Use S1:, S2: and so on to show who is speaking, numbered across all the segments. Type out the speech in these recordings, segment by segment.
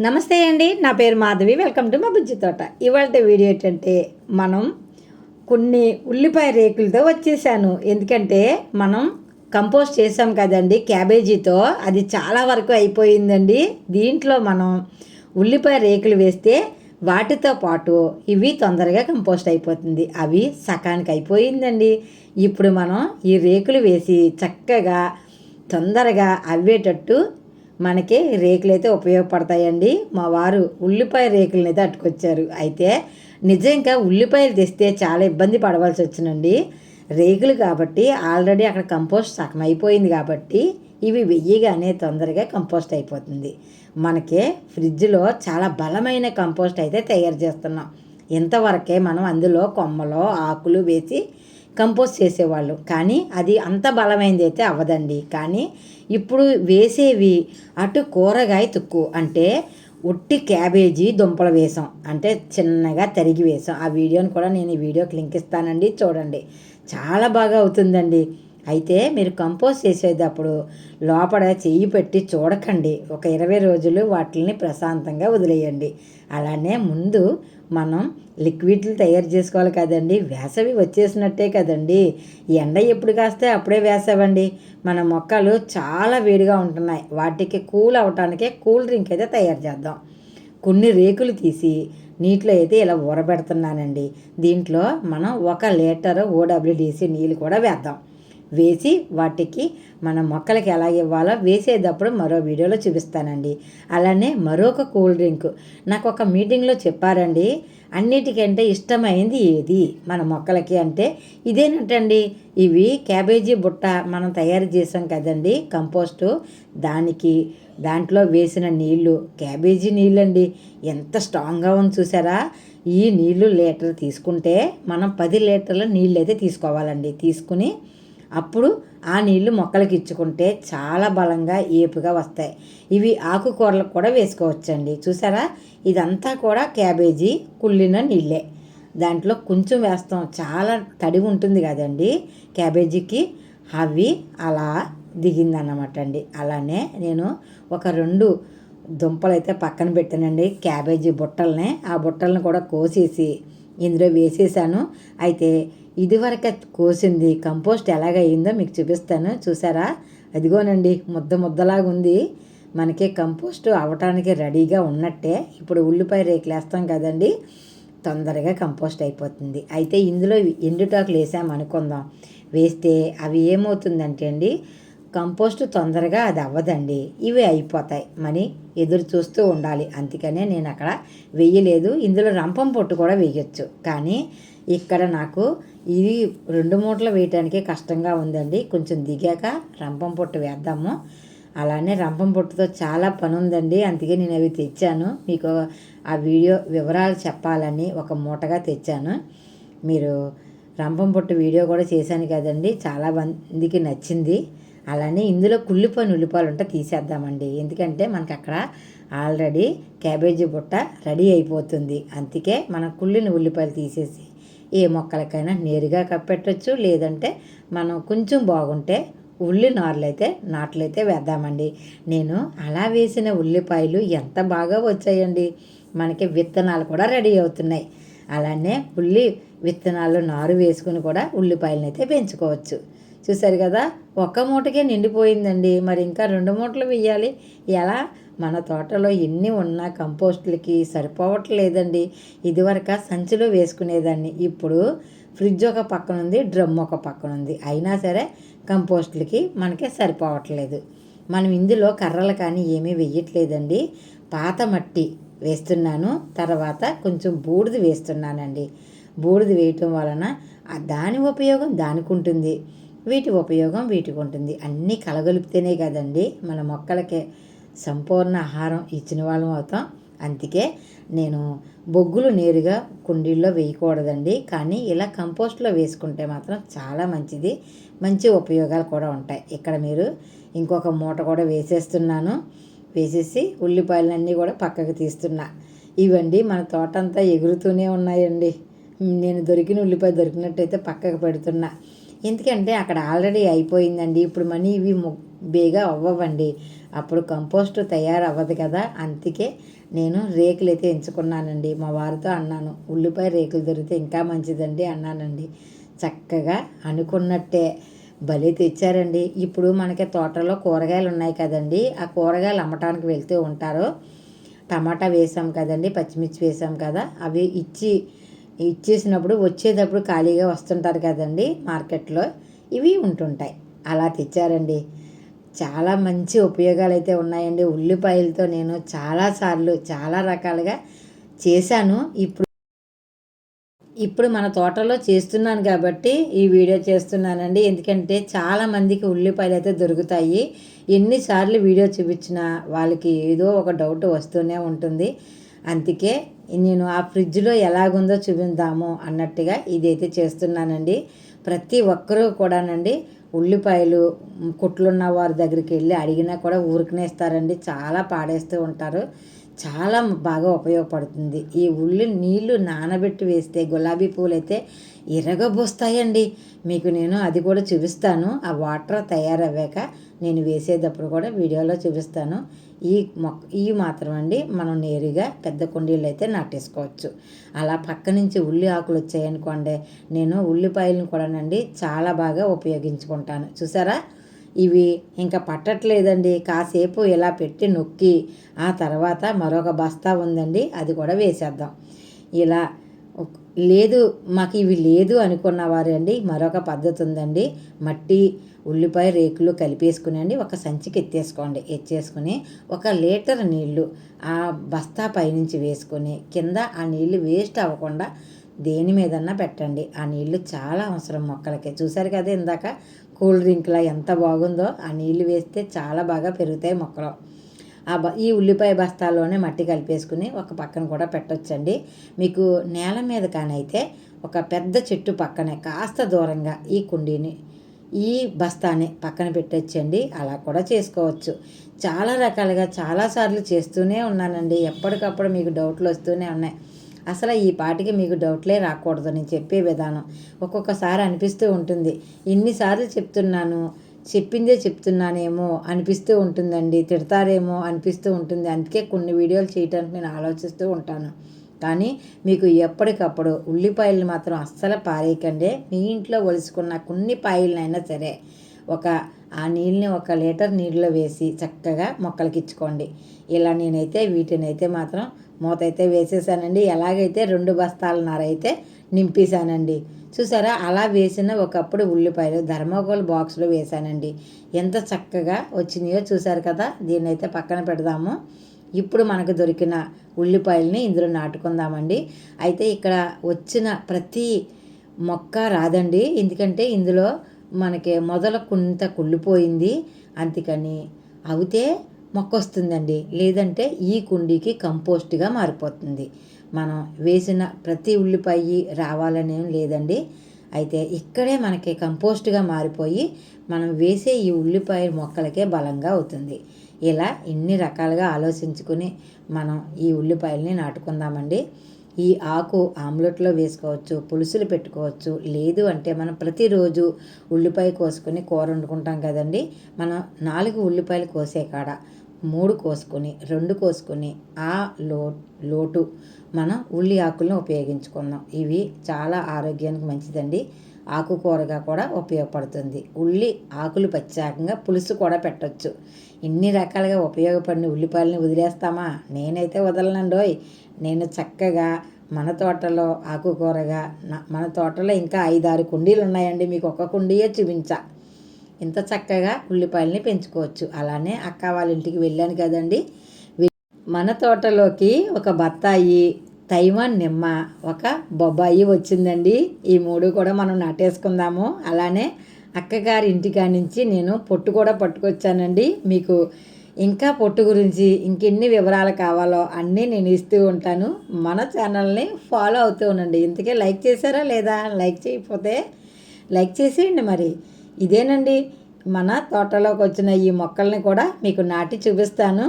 S1: నమస్తే అండి నా పేరు మాధవి. వెల్కమ్ టు మా బుజ్జి తోట. ఇవాళ వీడియో ఏంటంటే మనం కొన్ని ఉల్లిపాయ రేకులతో వచ్చేసాను. ఎందుకంటే మనం కంపోస్ట్ చేసాం కదండి క్యాబేజీతో. అది చాలా వరకు అయిపోయిందండి. దీంట్లో మనం ఉల్లిపాయ రేకులు వేస్తే వాటితో పాటు ఇవి తొందరగా కంపోస్ట్ అయిపోతుంది. అవి సకానికి అయిపోయిందండి. ఇప్పుడు మనం ఈ రేకులు వేసి చక్కగా తొందరగా అవ్వేటట్టు మనకి రేకులైతే ఉపయోగపడతాయండి. మా వారు ఉల్లిపాయ రేకులను అయితే అట్టుకొచ్చారు. అయితే నిజంగా ఉల్లిపాయలు తెస్తే చాలా ఇబ్బంది పడవలసి వచ్చినండి రేకులు కాబట్టి ఆల్రెడీ అక్కడ కంపోస్ట్ సగం అయిపోయింది కాబట్టి ఇవి వెయ్యగానే తొందరగా కంపోస్ట్ అయిపోతుంది. మనకి ఫ్రిడ్జ్లో చాలా బలమైన కంపోస్ట్ అయితే తయారు చేస్తున్నాం. ఇంతవరకే మనం అందులో కొమ్మలో ఆకులు వేసి కంపోజ్ చేసేవాళ్ళు. కానీ అది అంత బలమైనది అయితే అవ్వదండి. కానీ ఇప్పుడు వేసేవి అటు కూరగాయ తుక్కు అంటే ఉట్టి క్యాబేజీ దుంపలు వేసాం అంటే చిన్నగా తరిగి వేసాం. ఆ వీడియోని కూడా నేను ఈ వీడియోకి లింక్ ఇస్తానండి. చూడండి. చాలా బాగా అవుతుందండి. అయితే మీరు కంపోస్ట్ చేసేటప్పుడు లోపల చెయ్యి పెట్టి చూడకండి. ఒక ఇరవై రోజులు వాటిని ప్రశాంతంగా వదిలేయండి. అలానే ముందు మనం లిక్విడ్లు తయారు చేసుకోవాలి కదండి. వేసవి వచ్చేసినట్టే కదండి. ఎండ ఎప్పుడు కాస్తే అప్పుడే వేసవండి. మన మొక్కలు చాలా వేడిగా ఉంటున్నాయి. వాటికి కూల్ అవటానికే కూల్ డ్రింక్ అయితే తయారు చేద్దాం. కొన్ని రేకులు తీసి నీటిలో అయితే ఇలా ఊరబెడుతున్నానండి. దీంట్లో మనం ఒక లీటర్ ఓడబ్ల్యూడిసి నీళ్ళు కూడా వేద్దాం. వేసి వాటికి మన మొక్కలకి ఎలా ఇవ్వాలో వేసేటప్పుడు మరో వీడియోలో చూపిస్తానండి. అలానే మరొక కూల్ డ్రింక్. నాకు ఒక మీటింగ్లో చెప్పారండి అన్నిటికంటే ఇష్టమైంది ఏది? మన మొక్కలకి అంటే ఇదేనటండి ఇవి క్యాబేజీ బుట్ట మనం తయారు చేసాం కదండి కంపోస్టు. దానికి దాంట్లో వేసిన నీళ్ళు క్యాబేజీ నీళ్ళండి. ఎంత స్ట్రాంగ్గా ఉంది చూసారా? ఈ నీళ్ళు లీటర్ తీసుకుంటే మనం పది లీటర్ల నీళ్ళు అయితే తీసుకోవాలండి. తీసుకుని అప్పుడు ఆ నీళ్ళు మొక్కలకి ఇచ్చుకుంటే చాలా బలంగా ఏపుగా వస్తాయి. ఇవి ఆకుకూరలకు కూడా వేసుకోవచ్చండి. చూసారా? ఇదంతా కూడా క్యాబేజీ కుళ్ళిన నీళ్ళే. దాంట్లో కొంచెం వేస్తాం. చాలా తడి ఉంటుంది కదండి. క్యాబేజీకి అవి అలా దిగిందన్నమాట అండి అలానే నేను ఒక రెండు దుంపలు అయితే పక్కన పెట్టానండి. క్యాబేజీ బుట్టల్ని. ఆ బుట్టలను కూడా కోసేసి ఇందులో వేసేసాను. అయితే ఇదివరకు కోసింది కంపోస్ట్ ఎలాగయ్యిందో మీకు చూపిస్తాను. చూసారా? అదిగోనండి ముద్ద ముద్దలాగా ఉంది. మనకి కంపోస్ట్ అవటానికి రెడీగా ఉన్నట్టే. ఇప్పుడు ఉల్లిపాయ రేకులేస్తాం కదండి తొందరగా కంపోస్ట్ అయిపోతుంది. అయితే ఇందులో ఎండుటాకులు వేసాము అనుకుందాం వేస్తే అవి ఏమవుతుందంటే అండి కంపోస్ట్ తొందరగా అది అవ్వదండి ఇవి అయిపోతాయి. మని ఎదురు చూస్తూ ఉండాలి. అందుకనే నేను అక్కడ వెయ్యలేదు. ఇందులో రంపం పొట్టు కూడా వేయచ్చు కానీ ఇక్కడ నాకు ఇది రెండు మూటలు వేయటానికి కష్టంగా ఉందండి. కొంచెం దిగాక రంపం పొట్టు వేద్దాము. అలానే రంపం పొట్టుతో చాలా పని ఉందండి అందుకే నేను అవి తెచ్చాను. మీకు ఆ వీడియో వివరాలు చెప్పాలని ఒక మూటగా తెచ్చాను. మీరు రంపం పొట్టు వీడియో కూడా చేశాను కదండి. చాలా మందికి నచ్చింది. అలానే ఇందులో కుళ్ళిపోయిన ఉల్లిపాయలు ఉంటే తీసేద్దామండి. ఎందుకంటే మనకి అక్కడ ఆల్రెడీ క్యాబేజీ బుట్ట రెడీ అయిపోతుంది. అందుకే మనం కుళ్ళిన ఉల్లిపాయలు తీసేసి ఏ మొక్కలకైనా నేరుగా కప్పెట్టచ్చు. లేదంటే మనం కొంచెం బాగుంటే ఉల్లి నార్లైతే నాట్లయితే వేద్దామండి. నేను అలా వేసిన ఉల్లిపాయలు ఎంత బాగా వచ్చాయండి. మనకి విత్తనాలు కూడా రెడీ అవుతున్నాయి. అలానే ఉల్లి విత్తనాలు నారు వేసుకుని కూడా ఉల్లిపాయలను అయితే పెంచుకోవచ్చు. చూశారు కదా? ఒక్క మూటకే నిండిపోయిందండి. మరి ఇంకా రెండు మూటలు వేయాలి ఎలా? మన తోటలో ఎన్ని ఉన్నా కంపోస్టులకి సరిపోవట్లేదండి. ఇదివరకు సంచిలో వేసుకునేదాన్ని. ఇప్పుడు ఫ్రిడ్జ్ ఒక పక్కన ఉంది డ్రమ్ ఒక పక్కన ఉంది అయినా సరే కంపోస్టులకి మనకి సరిపోవట్లేదు. మనం ఇందులో కర్రలు కానీ ఏమీ వేయట్లేదండి పాత మట్టి వేస్తున్నాను. తర్వాత కొంచెం బూడిద వేస్తున్నానండి. బూడిద వేయటం వలన దాని ఉపయోగం దానికి ఉంటుంది వీటి ఉపయోగం వీటికి ఉంటుంది. అన్నీ కలగలిపితేనే కదండి. మన మొక్కలకి సంపూర్ణ ఆహారం ఇచ్చిన వాళ్ళం అవుతాం. అందుకే నేను బొగ్గులు నేరుగా కుండీల్లో వేయకూడదండి. కానీ ఇలా కంపోస్ట్లో వేసుకుంటే మాత్రం చాలా మంచిది. మంచి ఉపయోగాలు కూడా ఉంటాయి. ఇక్కడ మీరు ఇంకొక మూట కూడా వేసేస్తున్నాను. వేసేసి ఉల్లిపాయలన్నీ కూడా పక్కకు తీస్తున్నా. ఇవండి మన తోట అంతా ఎగురుతూనే ఉన్నాయండి. నేను దొరికిన ఉల్లిపాయ దొరికినట్టయితే పక్కకు పెడుతున్నా. ఎందుకంటే అక్కడ ఆల్రెడీ అయిపోయిందండి. ఇప్పుడు మనీ ఇవి బేగా అవ్వవండి. అప్పుడు కంపోస్ట్ తయారవ్వదు కదా. అందుకే నేను రేకులు అయితే ఎంచుకున్నానండి. మా వారితో అన్నాను ఉల్లిపాయ రేకులు దొరికితే ఇంకా మంచిదండి అన్నానండి. చక్కగా అనుకున్నట్టే భలే తెచ్చారండి. ఇప్పుడు మనకి తోటలో కూరగాయలు ఉన్నాయి కదండి. ఆ కూరగాయలు అమ్మటానికి వెళ్తూ ఉంటారు. టమాటా వేసాం కదండి పచ్చిమిర్చి వేసాం కదా. అవి ఇచ్చి ఇచ్చేసినప్పుడు వచ్చేటప్పుడు ఖాళీగా వస్తుంటారు కదండి మార్కెట్లో. ఇవి ఉంటుంటాయి. అలా తెచ్చారండి. చాలా మంచి ఉపయోగాలు అయితే ఉన్నాయండి. ఉల్లిపాయలతో నేను చాలాసార్లు చాలా రకాలుగా చేశాను. ఇప్పుడు ఇప్పుడు మన తోటలో చేస్తున్నాను కాబట్టి ఈ వీడియో చేస్తున్నానండి. ఎందుకంటే చాలామందికి ఉల్లిపాయలు అయితే దొరుకుతాయి. ఎన్నిసార్లు వీడియో చూపించినా వాళ్ళకి ఏదో ఒక డౌట్ వస్తూనే ఉంటుంది. అందుకే నేను ఆ ఫ్రిడ్జ్లో ఎలాగుందో చూపిందాము అన్నట్టుగా ఇదైతే చేస్తున్నానండి. ప్రతి ఒక్కరూ కూడానండి ఉల్లిపాయలు కుట్లున్న వారి దగ్గరికి వెళ్ళి అడిగినా కూడా ఊరికనేస్తారండి. చాలా పాడేస్తూ ఉంటారు. చాలా బాగా ఉపయోగపడుతుంది. ఈ ఉల్లి నీళ్ళు నానబెట్టి వేస్తే గులాబీ పూలు అయితే ఇరగబోస్తాయండి. మీకు నేను అది కూడా చూపిస్తాను. ఆ వాటర్ తయారవ్వాక నేను వేసేటప్పుడు కూడా వీడియోలో చూపిస్తాను. ఈ మొక్క ఇవి మాత్రం అండి మనం నేరుగా పెద్ద కుండీలు అయితే నాటేసుకోవచ్చు. అలా పక్క నుంచి ఉల్లి ఆకులు వచ్చాయనుకోండి నేను ఉల్లిపాయలను కూడానండి చాలా బాగా ఉపయోగించుకుంటాను. చూసారా? ఇవి ఇంకా పట్టట్లేదండి. కాసేపు ఇలా పెట్టి నొక్కి ఆ తర్వాత మరొక బస్తా ఉందండి అది కూడా వేసేద్దాం. ఇలా లేదు మాకు ఇవి లేదు అనుకున్నవారండి మరొక పద్ధతి ఉందండి మట్టి ఉల్లిపాయ రేకులు కలిపేసుకుని ఒక సంచికి ఎత్తేసుకోండి. ఎత్తేసుకుని ఒక లీటర్ నీళ్ళు ఆ బస్తా పైనుంచి వేసుకొని కింద ఆ నీళ్ళు వేస్ట్ అవ్వకుండా దేని మీదన్నా పెట్టండి. ఆ నీళ్ళు చాలా అవసరం మొక్కలకి. చూసారు కదా ఇందాక? కూల్ డ్రింక్లా ఎంత బాగుందో. ఆ నీళ్ళు వేస్తే చాలా బాగా పెరుగుతాయి మొక్కలు. ఆ బ ఈ ఉల్లిపాయ బస్తాల్లోనే మట్టి కలిపేసుకుని ఒక పక్కన కూడా పెట్టొచ్చండి. మీకు నేల మీద కానైతే ఒక పెద్ద చెట్టు పక్కనే కాస్త దూరంగా ఈ కుండీని ఈ బస్తాని పక్కన పెట్టచ్చండి. అలా కూడా చేసుకోవచ్చు. చాలా రకాలుగా చాలాసార్లు చేస్తూనే ఉన్నానండి. ఎప్పటికప్పుడు మీకు డౌట్లు వస్తూనే ఉన్నాయి. అసలు ఈ పాటికి మీకు డౌట్లే రాకూడదు నేను చెప్పే విధానం. ఒక్కొక్కసారి అనిపిస్తూ ఉంటుంది. ఇన్నిసార్లు చెప్తున్నాను చెప్పిందే చెప్తున్నానేమో అనిపిస్తూ ఉంటుందండి. తిడతారేమో అనిపిస్తూ ఉంటుంది. అందుకే కొన్ని వీడియోలు చేయడానికి నేను ఆలోచిస్తూ ఉంటాను. కానీ మీకు ఎప్పటికప్పుడు ఉల్లిపాయలు మాత్రం అస్సలు పారేయకండి. మీ ఇంట్లో ఒలుసుకున్న కొన్ని పాయలనైనా సరే ఒక ఆ నీళ్ళని ఒక లీటర్ నీళ్ళలో వేసి చక్కగా మొక్కలకి ఇచ్చుకోండి ఇలా నేనైతే వీటినైతే మాత్రం మూత అయితే వేసేసానండి. ఎలాగైతే రెండు బస్తాలన్నర అయితే నింపేశానండి. చూసారా? అలా వేసిన ఒకప్పుడు ఉల్లిపాయలు ధర్మకోల్ బాక్స్లో వేశానండి. ఎంత చక్కగా వచ్చినాయో చూసారు కదా? దీన్నైతే పక్కన పెడదాము. ఇప్పుడు మనకు దొరికిన ఉల్లిపాయలని ఇందులో నాటుకుందామండి. అయితే ఇక్కడ వచ్చిన ప్రతి మొక్క రాదండి. ఎందుకంటే ఇందులో మనకి మొదల కుంత కుళ్ళిపోయింది. అందుకని అవుతే మొక్క వస్తుందండి. లేదంటే ఈ కుండీకి కంపోస్ట్గా మారిపోతుంది. మనం వేసిన ప్రతి ఉల్లిపాయ రావాలనేం లేదండి. అయితే ఇక్కడే మనకి కంపోస్ట్గా మారిపోయి మనం వేసే ఈ ఉల్లిపాయ మొక్కలకే బలంగా అవుతుంది. ఇలా ఇన్ని రకాలుగా ఆలోచించుకుని మనం ఈ ఉల్లిపాయల్ని నాటుకుందామండి. ఈ ఆకు ఆమ్లెట్లో వేసుకోవచ్చు పులుసులు పెట్టుకోవచ్చు. లేదు అంటే మనం ప్రతిరోజు ఉల్లిపాయ కోసుకొని కూర వండుకుంటాం కదండి. మనం నాలుగు ఉల్లిపాయలు కోసే కాడ మూడు కోసుకొని రెండు కోసుకొని ఆ లో లోటు మనం ఉల్లి ఆకులను ఉపయోగించుకుందాం. ఇవి చాలా ఆరోగ్యానికి మంచిదండి. ఆకుకూరగా కూడా ఉపయోగపడుతుంది. ఉల్లి ఆకులు ప్రత్యేకంగా పులుసు కూడా పెట్టచ్చు. ఇన్ని రకాలుగా ఉపయోగపడిన ఉల్లిపాయలని వదిలేస్తామా? నేనైతే వదలనండోయ్. నేను చక్కగా మన తోటలో ఆకుకూరగా మన తోటలో ఇంకా ఐదారు కుండీలు ఉన్నాయండి మీకు ఒక కుండీయే చూపించా. ఇంత చక్కగా ఉల్లిపాయలని పెంచుకోవచ్చు. అలానే అక్క వాళ్ళ ఇంటికి వెళ్ళాను కదండి. మన తోటలోకి ఒక బత్తాయి తైవాన్ నిమ్మ. ఒక బొబ్బాయి వచ్చిందండి. ఈ మూడు కూడా మనం నాటేసుకుందాము. అలానే అక్కగారి ఇంటికా నుంచి నేను పొట్టు కూడా పట్టుకొచ్చానండి. మీకు ఇంకా పొట్టు గురించి ఇంకెన్ని వివరాలు కావాలో అన్నీ నేను ఇస్తూ ఉంటాను. మన ఛానల్ని ఫాలో అవుతూ ఉండండి. ఇంతకే లైక్ చేశారా లేదా? లైక్ చేయకపోతే లైక్ చేసేయండి మరి. ఇదేనండి. మన తోటలోకి వచ్చిన ఈ మొక్కల్ని కూడా మీకు నాటి చూపిస్తాను.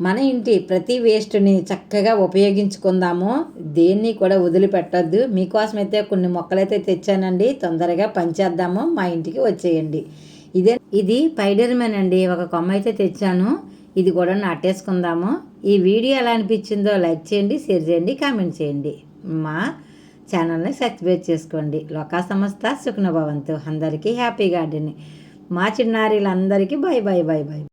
S1: మన ఇంటి ప్రతి వేస్ట్ని చక్కగా ఉపయోగించుకుందాము. దేన్ని కూడా వదిలిపెట్టద్దు. మీకోసమైతే కొన్ని మొక్కలైతే తెచ్చానండి. తొందరగా పంచేద్దాము. మా ఇంటికి వచ్చేయండి. ఇదే ఇది పైడర్మెన్ అండి. ఒక కొమ్మ అయితే తెచ్చాను. ఇది కూడా నాటేసుకుందాము. ఈ వీడియో ఎలా అనిపించిందో లైక్ చేయండి షేర్ చేయండి కామెంట్ చేయండి. మా ఛానల్ని సబ్స్క్రైబ్ చేసుకోండి. లోకా సంస్థ సుఖ్నభవంతు. అందరికీ హ్యాపీ గార్డెన్ మా చిన్నారీలందరికీ బాయ్ బాయ్ బాయ్ బాయ్